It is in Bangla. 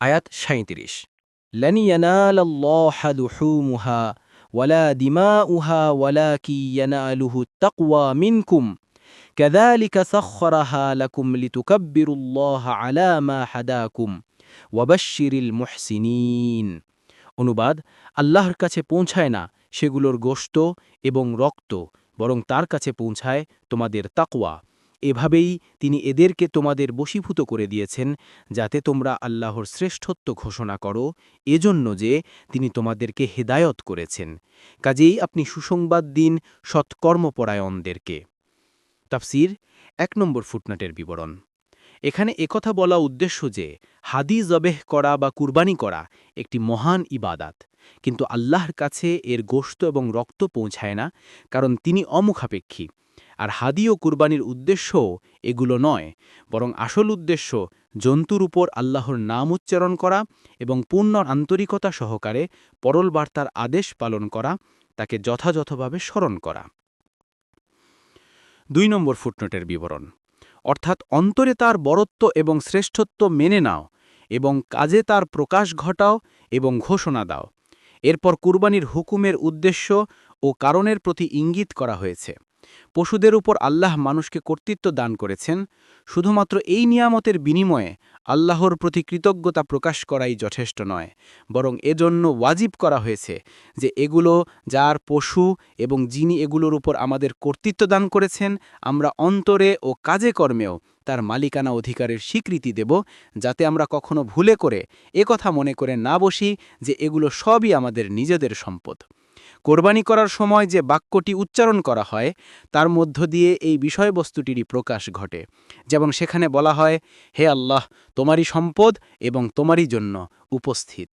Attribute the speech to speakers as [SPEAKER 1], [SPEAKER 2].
[SPEAKER 1] আয়াত সাঁত্রিশ لن ينال الله لحومها ولا دماؤها ولكن يناله التقوى منكم كذلك سخرها لكم لتكبروا الله على ما حداكم وبشر المحسنين অনুবাদ আল্লাহর কাছে পৌঁছায় না সেগুলোর গোশত এবং রক্ত বরং তার কাছে পৌঁছায় তোমাদের তাকওয়া এভাবেই তিনি এদেরকে তোমাদের বশীভূত করে দিয়েছেন, যাতে তোমরা আল্লাহর শ্রেষ্ঠত্ব ঘোষণা করো, এজন্য যে তিনি তোমাদেরকে হেদায়ত করেছেন। কাজেই আপনি সুসংবাদ দিন সৎকর্মপরায়ণদেরকে। তাফসির এক নম্বর ফুটনাটের বিবরণ। এখানে একথা বলা উদ্দেশ্য যে, হাদি জবেহ করা বা কুরবানি করা একটি মহান ইবাদাত। কিন্তু আল্লাহর কাছে এর গোশত এবং রক্ত পৌঁছায় না, কারণ তিনি অমুখাপেক্ষী। আর হাদি ও কুরবানির উদ্দেশ্যও এগুলো নয়, বরং আসল উদ্দেশ্য জন্তুর উপর আল্লাহর নাম উচ্চারণ করা এবং পূর্ণ আন্তরিকতা সহকারে পরল বার্তার আদেশ পালন করা, তাকে যথাযথভাবে স্মরণ করা। দুই নম্বর ফুটনোটের বিবরণ। অর্থাৎ অন্তরে তার বরত্ব এবং শ্রেষ্ঠত্ব মেনে নাও এবং কাজে তার প্রকাশ ঘটাও এবং ঘোষণা দাও। এরপর কুরবানির হুকুমের উদ্দেশ্য ও কারণের প্রতি ইঙ্গিত করা হয়েছে। পশুদের উপর আল্লাহ মানুষকে কর্তৃত্ব দান করেছেন, শুধুমাত্র এই নিয়ামতের বিনিময়ে আল্লাহর প্রতি কৃতজ্ঞতা প্রকাশ করাই যথেষ্ট নয়, বরং এজন্য ওয়াজিব করা হয়েছে যে এগুলো যার পশু এবং যিনি এগুলোর উপর আমাদের কর্তৃত্ব দান করেছেন, আমরা অন্তরে ও কাজে কর্মেও তার মালিকানা অধিকারের স্বীকৃতি দেব, যাতে আমরা কখনো ভুলে করে একথা মনে করে না বসি যে এগুলো সবই আমাদের নিজেদের সম্পদ। কোরবানি করার সময় যে বাক্যটি উচ্চারণ করা হয়, তার মধ্য দিয়ে এই বিষয়বস্তুটিরই প্রকাশ ঘটে। যেমন সেখানে বলা হয়, হে আল্লাহ, তোমারই সম্পদ এবং তোমারই জন্য উপস্থিত।